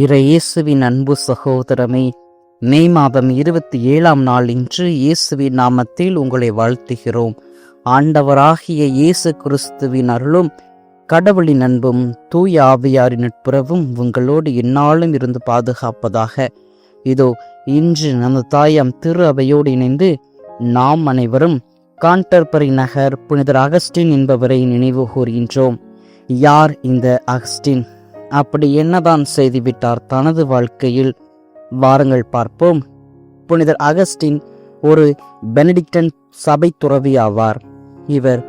இறையேசுவின் அன்பு சகோதரமே மே மாதம் இருபத்தி ஏழாம் நாள் இன்று இயேசுவின் நாமத்தில் உங்களை வாழ்த்துகிறோம். ஆண்டவராகிய இயேசு கிறிஸ்துவின் அருளும் கடவுளின் அன்பும் தூய ஆவியாரின் நட்புறவும் உங்களோடு எந்நாளும் இருந்து பாதுகாப்பதாக. இதோ இன்று நமது தாயாம் திரு அவையோடு இணைந்து நாம் அனைவரும் கான்டர்பரி நகர் புனிதர் அகஸ்டின் என்பவரை நினைவு கூறுகின்றோம் யார் இந்த அகஸ்டின்? அப்படி என்னதான் செய்துவிட்டார் தனது வாழ்க்கையில்? வாருங்கள் பார்ப்போம். புனிதர் அகஸ்டின் ஒரு பெனடிக்டன் சபை துறவி ஆவார். இவர்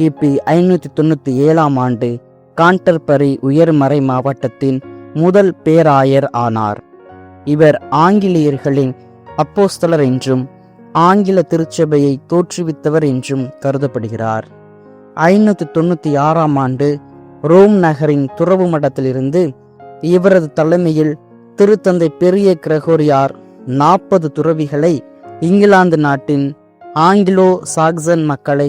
கிபி ஐநூத்தி தொண்ணூத்தி ஏழாம் ஆண்டு கான்டர்பரி உயர்மறை மாவட்டத்தின் முதல் பேராயர் ஆனார். இவர் ஆங்கிலேயர்களின் அப்போஸ்தலர் என்றும் ஆங்கில திருச்சபையை தோற்றுவித்தவர் என்றும் கருதப்படுகிறார். ஐநூத்தி தொண்ணூத்தி ஆறாம் ஆண்டு ரோம் நகரின் துறவு மடத்திலிருந்து இவரது தலைமையில் திருத்தந்தை பெரிய கிரகோரியார் நாற்பது துறவிகளை இங்கிலாந்து நாட்டின் ஆங்கிலோ சாக்சன் மக்களை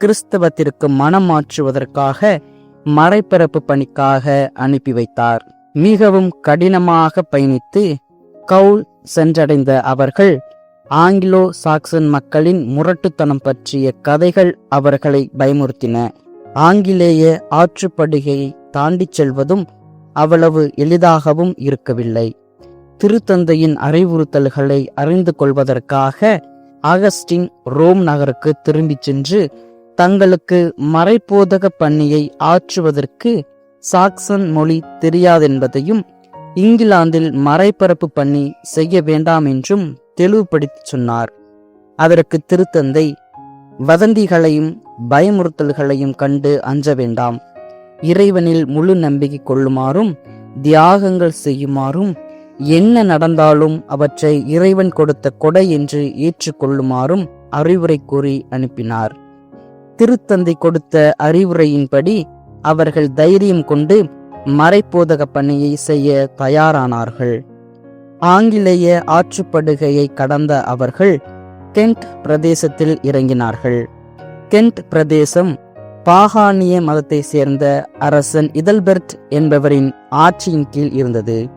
கிறிஸ்தவத்திற்கு மனம் மாற்றுவதற்காக மறைபிறப்பு பணிக்காக அனுப்பி வைத்தார். மிகவும் கடினமாக பயணித்து கவுல் சென்றடைந்த அவர்கள் ஆங்கிலோ சாக்சன் மக்களின் முரட்டுத்தனம் பற்றிய கதைகள் அவர்களை பயமுறுத்தின. ஆங்கிலேய ஆற்றுப்படுகையை தாண்டிச் செல்வதும் அவ்வளவு எளிதாகவும் இருக்கவில்லை. திருத்தந்தையின் அறிவுறுத்தல்களை அறிந்து கொள்வதற்காக அகஸ்டின் ரோம் நகருக்கு திரும்பிச் சென்று தங்களுக்கு மறைபோதக பணியை ஆற்றுவதற்கு சாக்சன் மொழி தெரியாதென்பதையும் இங்கிலாந்தில் மறைபரப்பு பண்ணி செய்ய வேண்டாம் என்றும் தெளிவுபடுத்தி சொன்னார். அதற்கு திருத்தந்தை வதந்திகளையும் பயமுறுத்தல்களையும் கண்டு அஞ்ச வேண்டாம். இறைவனில் முழு நம்பிக்கை கொள்ளுமாறும் தியாகங்கள் செய்யுமாறும் என்ன நடந்தாலும் அவற்றை இறைவன் கொடுத்த கொடை என்று ஏற்றுக்கொள்ளுமாறும் அறிவுரை கூறி அனுப்பினார். திருத்தந்தை கொடுத்த அறிவுரையின்படி அவர்கள் தைரியம் கொண்டு மறைப்போதக பணியை செய்ய தயாரானார்கள். ஆங்கிலேய ஆற்றுப்படுகையை கடந்த அவர்கள் கென்ட் பிரதேசத்தில் இறங்கினார்கள். கென்ட் பிரதேசம் பாகானிய மதத்தை சேர்ந்த அரசன் இதல்பெர்ட் என்பவரின் ஆட்சியின் கீழ் இருந்தது.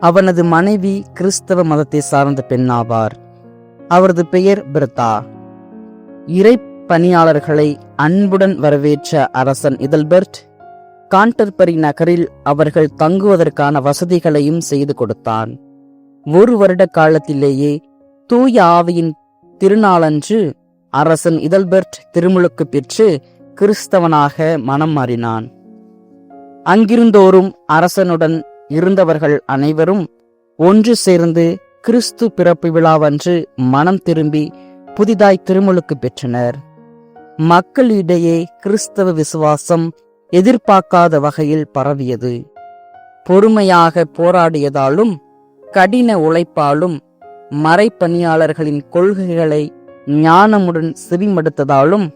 அவனது மனைவி கிறிஸ்தவ மதத்தை சார்ந்த பெண்ணாவார். அவரது பெயர் பிர்தா. இறை பணியாளர்களை அன்புடன் வரவேற்ற அரசன் இதல்பெர்ட் கான்டர்பரி நகரில் அவர்கள் தங்குவதற்கான வசதிகளையும் செய்து கொடுத்தான். ஒரு வருட காலத்திலேயே தூய ஆவியின் திருநாளன்று அரசன் இதல்பெர்ட் திருமுழுக்கு பெற்று கிறிஸ்தவனாக மனம் மாறினான். அங்கிருந்தோரும் அரசனுடன் இருந்தவர்கள் அனைவரும் ஒன்று சேர்ந்து கிறிஸ்து பிறப்பு விழாவன்று மனம் திரும்பி புதிதாய் திருமுழுக்கு பெற்றனர். மக்களிடையே கிறிஸ்தவ விசுவாசம் எதிர்பார்க்காத வகையில் பரவியது. பொறுமையாக போராடியதாலும் கடின உழைப்பாலும் மறைப்பணியாளர்களின் கொள்கைகளை ஞானமுடன் செவிமடுத்ததாலும்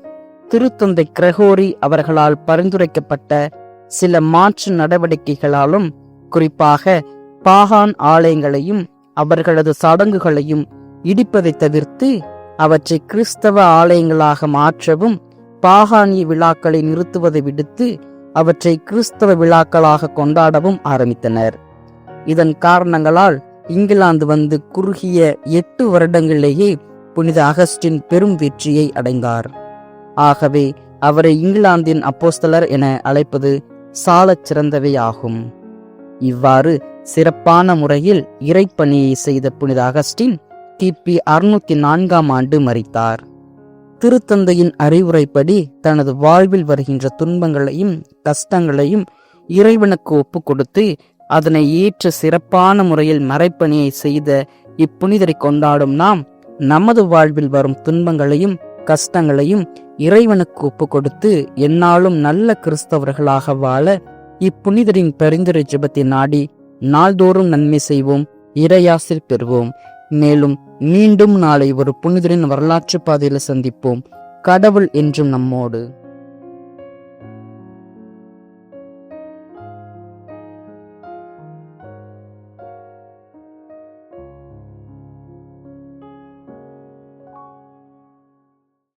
திருத்தந்தை கிரகோரி அவர்களால் பரிந்துரைக்கப்பட்ட சில மாற்று நடவடிக்கைகளாலும் குறிப்பாக பாகான் ஆலயங்களையும் அவர்களது சடங்குகளையும் இடிப்பதை தவிர்த்து அவற்றை கிறிஸ்தவ ஆலயங்களாக மாற்றவும் பாகானிய விழாக்களை நிறுத்துவதை விடுத்து அவற்றை கிறிஸ்தவ விழாக்களாக கொண்டாடவும் ஆரம்பித்தனர். இதன் காரணங்களால் இங்கிலாந்து வந்து குறுகிய எட்டு வருடங்களிலேயே புனித அகஸ்டின் பெரும் வெற்றியை அடைந்தார். ஆகவே அவரை இங்கிலாந்தின் அப்போஸ்தலர் என அழைப்பது சாலச் சிறந்தவையாகும். இவ்வாறு சிறப்பான முறையில் இறைப்பணியை செய்த புனித அகஸ்டின் கிபி அறுநூத்தி நான்காம் ஆண்டு மறித்தார் திருத்தந்தையின் அறிவுரைப்படி தனது வாழ்வில் வருகின்ற துன்பங்களையும் கஷ்டங்களையும் இறைவனுக்கு ஒப்பு கொடுத்து அதனை ஏற்ற சிறப்பான முறையில் மறைப்பணியை செய்த இப்புனிதரை கொண்டாடும் நாம் நமது வாழ்வில் வரும் துன்பங்களையும் கஷ்டங்களையும் இறைவனுக்கு ஒப்பு கொடுத்து எந்நாளும் நல்ல கிறிஸ்தவர்களாக வாழ இப்புனிதரின் பரிந்துரை ஜெபத்தை நாடி நாள்தோறும் நன்மை செய்வோம் இறையாசிர் பெறுவோம். மேலும் மீண்டும் நாளை ஒரு புனிதரின் வரலாற்று பாதையில் சந்திப்போம். கடவுள் என்றும் நம்மோடு.